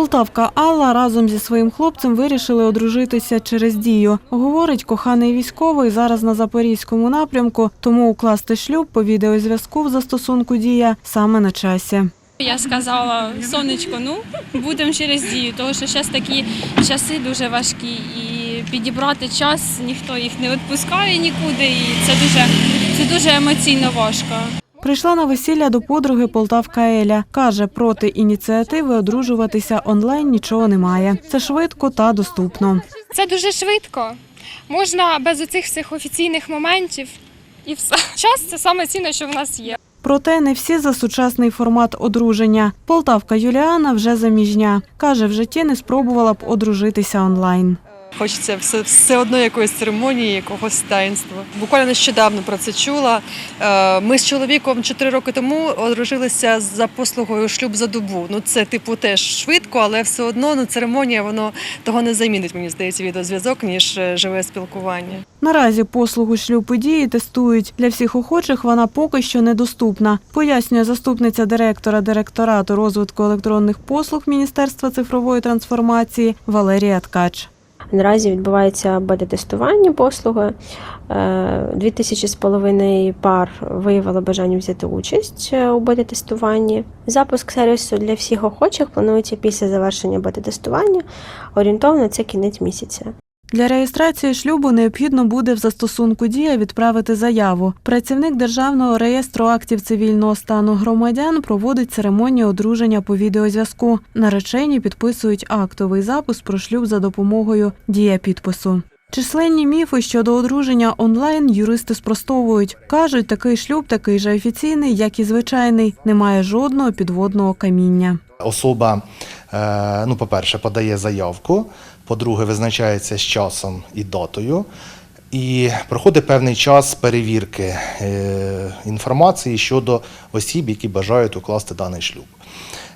Полтавка Алла разом зі своїм хлопцем вирішили одружитися через дію. Говорить, коханий військовий зараз на запорізькому напрямку, тому укласти шлюб по відеозв'язку в застосунку дія саме на часі. Я сказала, сонечко, ну будемо через дію, тому що зараз такі часи дуже важкі і підібрати час ніхто їх не відпускає нікуди, і це дуже, це дуже емоційно важко. Прийшла на весілля до подруги Полтавка Еля. Каже, проти ініціативи одружуватися онлайн нічого немає. Це швидко та доступно. Це дуже швидко. Можна без оцих всіх офіційних моментів і все. Час це саме цінне, що в нас є. Проте не всі за сучасний формат одруження. Полтавка Юліана вже заміжня. Каже, в житті не спробувала б одружитися онлайн. Хочеться все, все одно якоїсь церемонії, якогось таїнства. Буквально нещодавно про це чула. Е, Ми з чоловіком 4 роки тому одружилися за послугою шлюб за добу. Ну це типу теж швидко, але все одно ну, церемонія воно того не замінить, мені здається, відеозв'язок, ніж е, живе спілкування. Наразі послугу шлюб і дії тестують. Для всіх охочих вона поки що недоступна. Пояснює заступниця директора директорату розвитку електронних послуг Міністерства цифрової трансформації Валерія Ткач. Наразі відбувається бета-тестування послуги. Е, Дві тисячі з половиною пар виявили бажання взяти участь е, у бета-тестуванні. Запуск сервісу для всіх охочих планується після завершення бета-тестування. Орієнтовно це кінець місяця. Для реєстрації шлюбу необхідно буде в застосунку Дія відправити заяву. Працівник державного реєстру актів цивільного стану громадян проводить церемонію одруження по відеозв'язку. Наречені підписують актовий запис про шлюб за допомогою дія підпису. Численні міфи щодо одруження онлайн юристи спростовують. Кажуть, такий шлюб такий же офіційний, як і звичайний, немає жодного підводного каміння. Особа, ну, по-перше, подає заявку, по-друге, визначається з часом і датою. І проходить певний час перевірки е, інформації щодо осіб, які бажають укласти даний шлюб.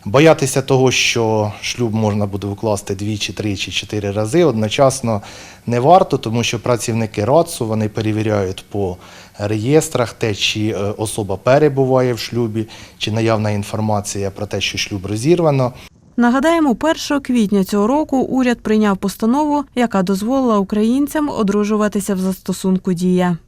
Боятися того, що шлюб можна буде укласти двічі, тричі, чотири рази одночасно не варто, тому що працівники РАЦУ вони перевіряють по реєстрах те, чи е, особа перебуває в шлюбі, чи наявна інформація про те, що шлюб розірвано. Нагадаємо, 1 квітня цього року уряд прийняв постанову, яка дозволила українцям одружуватися в застосунку Дія.